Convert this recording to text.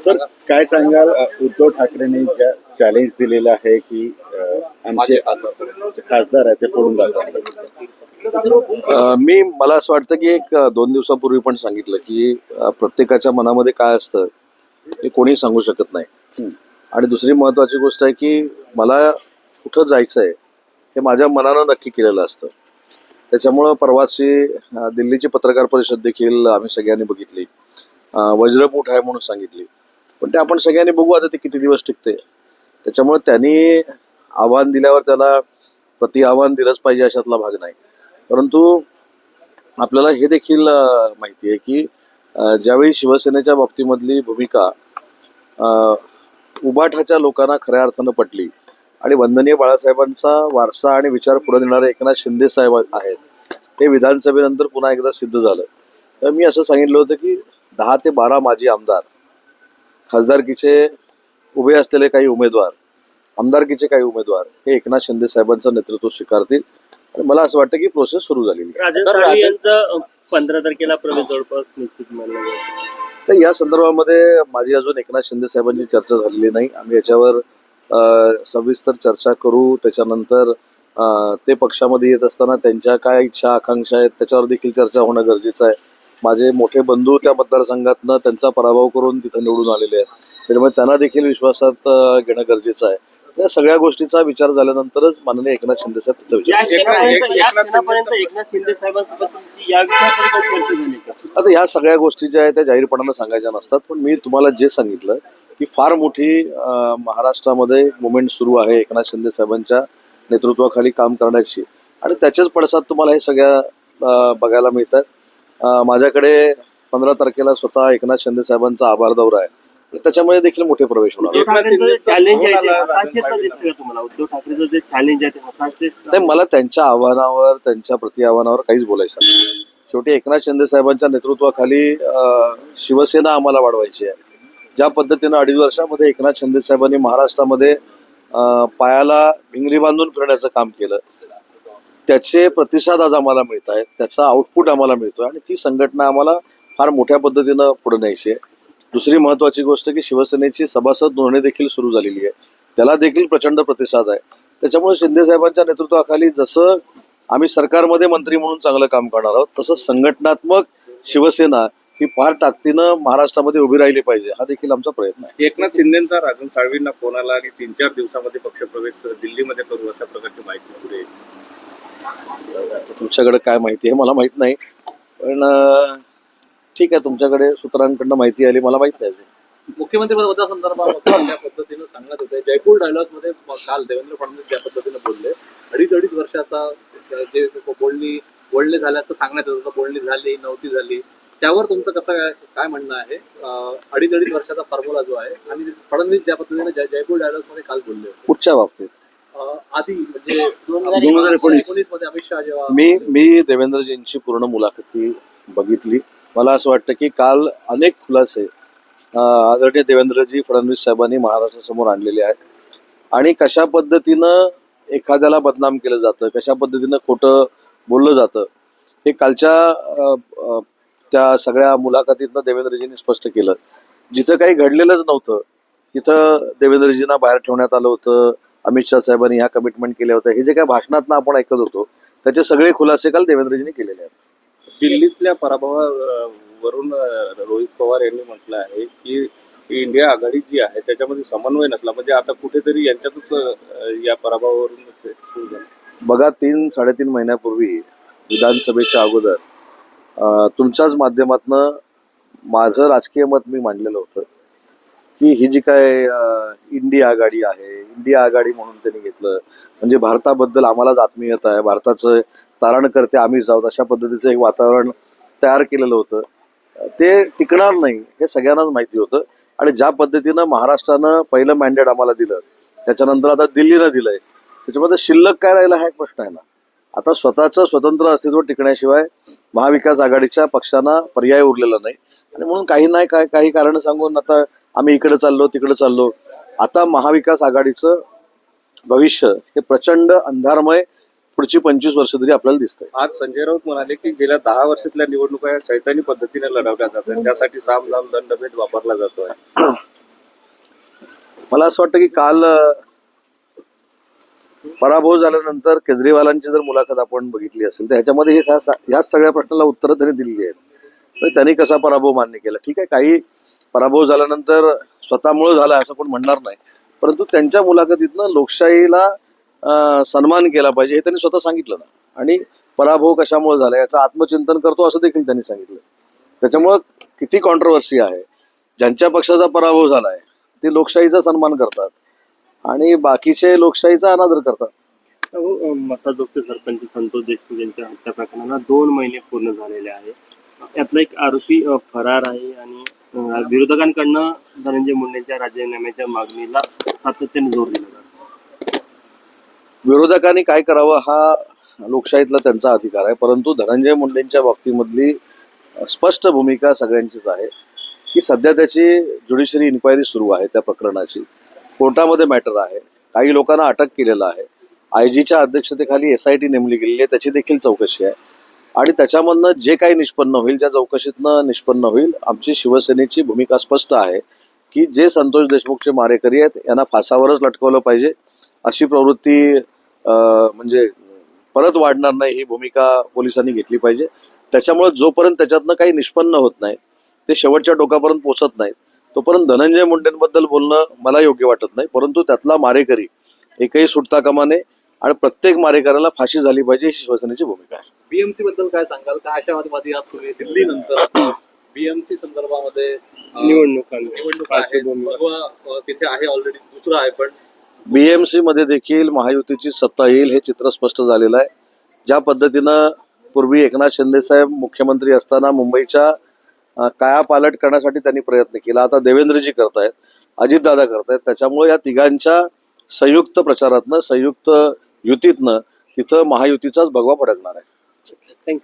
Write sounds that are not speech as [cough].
Sir काय सांगाल? उद्धव ठाकरेंनी ज्या चॅलेंज दिलेलं आहे की आमचे खासदार आहे ते फोडून मी मला असं वाटतं की एक दोन दिवसापूर्वी पण सांगितलं की प्रत्येकाच्या मनामध्ये काय असतं हे कोणी सांगू शकत नाही. हं. आणि दुसरी महत्वाची गोष्ट आहे की मला कुठं जायचं आहे हे माझ्या मनानं नक्की केलेलं असतं. त्याच्यामुळं परवाची दिल्लीची पत्रकार परिषद देखील आम्ही सगळ्यांनी बघितली. वज्रपूट आहे म्हणून सांगितली. पण ते आपण सगळ्यांनी बघू आता ते किती दिवस टिकते. त्याच्यामुळे त्यांनी आव्हान दिल्यावर त्याला प्रति आव्हान दिलंच पाहिजे अशातला भाग नाही. परंतु आपल्याला हे देखील माहिती आहे की ज्यावेळी शिवसेनेच्या बाबतीमधली भूमिका उबाठाच्या लोकांना खऱ्या अर्थानं पटली आणि वंदनीय बाळासाहेबांचा वारसा आणि विचार पुढे नेणारे एकनाथ शिंदे साहेब आहेत हे विधानसभेनंतर पुन्हा एकदा सिद्ध झालं. तर मी असं सांगितलं होतं की दहा ते बारा माजी आमदार खासदारकीचे उभे असलेले काही उमेदवार आमदारकीचे काही उमेदवार हे एकनाथ शिंदे साहेबांचं नेतृत्व स्वीकारतील. आणि मला असं वाटतं की प्रोसेस सुरू झालेली यांचा पंधरा तारखेला प्रवेश जवळपास निश्चित तर या संदर्भामध्ये माझी अजून एकनाथ शिंदे साहेबांची चर्चा झालेली नाही. आम्ही याच्यावर सविस्तर चर्चा करू. त्याच्यानंतर ते पक्षामध्ये येत असताना त्यांच्या काय इच्छा आकांक्षा आहेत त्याच्यावर देखील चर्चा होणं गरजेचं आहे. माझे मोठे बंधू त्या मतदारसंघातनं त्यांचा पराभव करून तिथं निवडून आलेले आहेत. त्याच्यामुळे त्यांना देखील विश्वासात घेणं गरजेचं आहे. या सगळ्या गोष्टीचा विचार झाल्यानंतरच माननीय एकनाथ शिंदे साहेब आता ह्या सगळ्या गोष्टी ज्या आहेत त्या जाहीरपणानं सांगायच्या नसतात. पण मी तुम्हाला जे सांगितलं की फार मोठी महाराष्ट्रामध्ये मुवमेंट सुरू आहे एकनाथ शिंदे साहेबांच्या नेतृत्वाखाली काम करण्याची. आणि त्याचेच पडसाद तुम्हाला हे सगळ्या बघायला मिळतात. माझ्याकडे पंधरा तारखेला स्वतः एकनाथ शिंदे साहेबांचा आभार दौरा आहे. आणि त्याच्यामध्ये देखील मोठे प्रवेश होणार मला त्यांच्या आव्हानावर त्यांच्या प्रति आव्हानावर काहीच बोलायचं नाही. शेवटी एकनाथ शिंदे साहेबांच्या नेतृत्वाखाली शिवसेना आम्हाला वाढवायची आहे. ज्या पद्धतीनं अडीच वर्षामध्ये एकनाथ शिंदे साहेबांनी महाराष्ट्रामध्ये अं, पायाला भिंगरी बांधून फिरण्याचं काम केलं त्याचे प्रतिसाद आज आम्हाला मिळत आहेत. त्याचा आउटपुट आम्हाला मिळतोय आणि ती संघटना आम्हाला फार मोठ्या पद्धतीनं पुढे न्यायची आहे. दुसरी महत्वाची गोष्ट की शिवसेनेची सभासद नोंदणी देखील सुरू झालेली आहे. त्याला देखील प्रचंड प्रतिसाद आहे. त्याच्यामुळे शिंदे साहेबांच्या नेतृत्वाखाली जसं आम्ही सरकारमध्ये मंत्री म्हणून चांगलं काम करणार आहोत तसं संघटनात्मक शिवसेना ही फार ताकदीनं महाराष्ट्रामध्ये उभी राहिली पाहिजे हा देखील आमचा प्रयत्न आहे. एकनाथ शिंदेचा राजन साळवींना फोन आला आणि तीन चार दिवसामध्ये पक्षप्रवेश दिल्लीमध्ये करू अशा प्रकारची माहिती पुढे तुमच्याकडे काय माहिती आहे मला माहीत नाही. पण ठीक आहे तुमच्याकडे सूत्रांकडनं माहिती आली मला माहीत नाही मुख्यमंत्री पदासंदर्भात ज्या पद्धतीनं सांगत होते. जयपूर डायलॉगमध्ये काल देवेंद्र फडणवीस ज्या पद्धतीनं बोलले अडीच अडीच वर्षाचा जे बोलणी बोलणे झाल्याचं सांगण्यात येत होतं. बोलणी झाली नव्हती झाली. त्यावर तुमचं कसं काय काय म्हणणं आहे? अडीच अडीच वर्षाचा फॉर्म्युला जो आहे आणि फडणवीस ज्या पद्धतीने जय- जयपूर डायलॉग्समध्ये काल बोलले कुठच्या बाबतीत. आधी म्हणजे [coughs] दोन हजार एकोणीस. मध्ये अमित शहा जेव्हा मी मी देवेंद्रजींची पूर्ण मुलाखती बघितली. मला असं वाटतं की काल अनेक खुलासे आदरणीय देवेंद्रजी फडणवीस साहेबांनी महाराष्ट्रासमोर आणलेले आहेत. आणि कशा पद्धतीनं एखाद्याला बदनाम केलं जातं कशा पद्धतीनं खोटं बोललं जातं हे कालच्या त्या सगळ्या मुलाखतीतनं देवेंद्रजींनी स्पष्ट केलं. जिथं काही घडलेलंच नव्हतं तिथं देवेंद्रजींना बाहेर ठेवण्यात आलं होतं. अमित शहा साहेबांनी ह्या कमिटमेंट केल्या होत्या. हे जे काही भाषणातनं आपण ऐकत होतो त्याचे सगळे खुलासे काल देवेंद्रजींनी केलेले आहेत. दिल्लीतल्या पराभवावरून रोहित पवार यांनी म्हटलं आहे की इंडिया आघाडी जी आहे त्याच्यामध्ये समन्वय नसला. म्हणजे आता कुठेतरी यांच्यातच या झालं बघा तीन साडेतीन महिन्यापूर्वी विधानसभेच्या अगोदर तुमच्याच माध्यमातनं माझं राजकीय मत मी मांडलेलं होतं. की ही जी काय इंडिया आघाडी आहे इंडिया आघाडी म्हणून त्यांनी घेतलं. म्हणजे भारताबद्दल आम्हालाच आत्मीयता आहे. भारताचं तारण करते आम्हीच आहोत अशा पद्धतीचं एक वातावरण तयार केलेलं होतं. ते टिकणार नाही हे सगळ्यांनाच माहिती होतं. आणि ज्या पद्धतीनं महाराष्ट्रानं पहिलं मॅन्डेट आम्हाला दिलं त्याच्यानंतर आता दिल्लीनं दिलंय. त्याच्यामध्ये शिल्लक काय राहिला हा एक प्रश्न आहे ना. आता स्वतःचं स्वतंत्र अस्तित्व टिकण्याशिवाय महाविकास आघाडीच्या पक्षांना पर्याय उरलेला नाही. आणि म्हणून काही नाही काय काही कारण सांगून आता आम्ही इकडे चाललो तिकडे चाललो. आता महाविकास आघाडीचं भविष्य हे प्रचंड अंधारमय पुढची पंचवीस वर्ष तरी आपल्याला दिसतंय. आज संजय राऊत म्हणाले की गेल्या दहा वर्षातल्या निवडणुका या सैतानी पद्धतीने लढवल्या जातात त्यासाठी साम दाम दंडभेद वापरला जातोय. [clears throat] मला असं वाटतं की काल पराभव झाल्यानंतर केजरीवालांची जर मुलाखत आपण बघितली असेल तर ह्याच्यामध्ये हे ह्या ह्याच सगळ्या प्रश्नाला उत्तरं त्यांनी दिलेली आहेत. त्यांनी कसा पराभव मान्य केला? ठीक आहे काही पराभव झाल्यानंतर स्वतःमुळे झाला असं कोण म्हणणार नाही. परंतु त्यांच्या मुलाखतीतनं लोकशाहीला सन्मान केला पाहिजे हे त्यांनी स्वतः सांगितलं ना. आणि पराभव कशामुळे झाला याचं आत्मचिंतन करतो असं देखील त्यांनी सांगितलं. त्याच्यामुळं किती कॉन्ट्रोवर्सी आहे. ज्यांच्या पक्षाचा पराभव झाला आहे ते लोकशाहीचा सन्मान करतात. आणि बाकीचे लोकशाहीचा अनादर करतात. अहो, मसाजोगचे सरपंच संतोष देशमुख यांच्या हत्या प्रकरणाला दोन महिने पूर्ण झालेले आहे. यातला एक आरोपी फरार आहे आणि विरोधकांकडनं धनंजय मुंडेंच्या राजीनाम्याच्या मागणीला सातत्याने जोर दिला जातो. विरोधकांनी काय करावं हा लोकशाहीतला त्यांचा अधिकार आहे. परंतु धनंजय मुंडेंच्या बाबतीमधली स्पष्ट भूमिका सगळ्यांचीच आहे की सध्या त्याची ज्युडिशरी इन्क्वायरी सुरू आहे त्या प्रकरणाची. कोर्टामध्ये मॅटर आहे. काही लोकांना अटक केलेलं आहे. आय जीच्या अध्यक्षतेखाली एस आय टी नेमली गेलेली आहे. त्याची देखील चौकशी आहे. आणि त्याच्यामधनं जे काही निष्पन्न होईल ज्या चौकशीतनं निष्पन्न होईल आमची शिवसेनेची भूमिका स्पष्ट आहे की जे संतोष देशमुखचे मारेकरी आहेत यांना फासावरच लटकवलं पाहिजे. अशी प्रवृत्ती म्हणजे परत वाढणार नाही ही भूमिका पोलिसांनी घेतली पाहिजे. त्याच्यामुळे जोपर्यंत त्याच्यातनं काही निष्पन्न होत नाही ते शेवटच्या टोकापर्यंत पोचत नाहीत. तोपर्यंत धनंजय मुंडेंबद्दल बोलणं मला योग्य वाटत नाही परंतु त्यातला मारेकरी एकही सुटता कामा नये आणि प्रत्येक मारेकऱ्याला फाशी झाली पाहिजे ही शिवसेनेची भूमिका आहे. बीएमसी बद्दल काय सांगाल? काय आशावादी आज तुम्ही दिल्ली नंतर? [clears throat] बीएमसी संदर्भामध्ये अं, निवडणुका निवडणूक आहे. अं, तिथे आहे ऑलरेडी दुसरं आहे पण बीएमसी मध्ये देखील महायुतीची सत्ता येईल हे चित्र स्पष्ट झालेलं आहे. ज्या पद्धतीनं पूर्वी एकनाथ शिंदे साहेब मुख्यमंत्री असताना मुंबईच्या अं, कायापालट करण्यासाठी त्यांनी प्रयत्न केला. आता देवेंद्रजी करतायत अजितदादा करतायत. त्याच्यामुळे या तिघांच्या संयुक्त प्रचारातनं संयुक्त युतीतनं तिथं महायुतीचाच भगवा फडकणार आहे.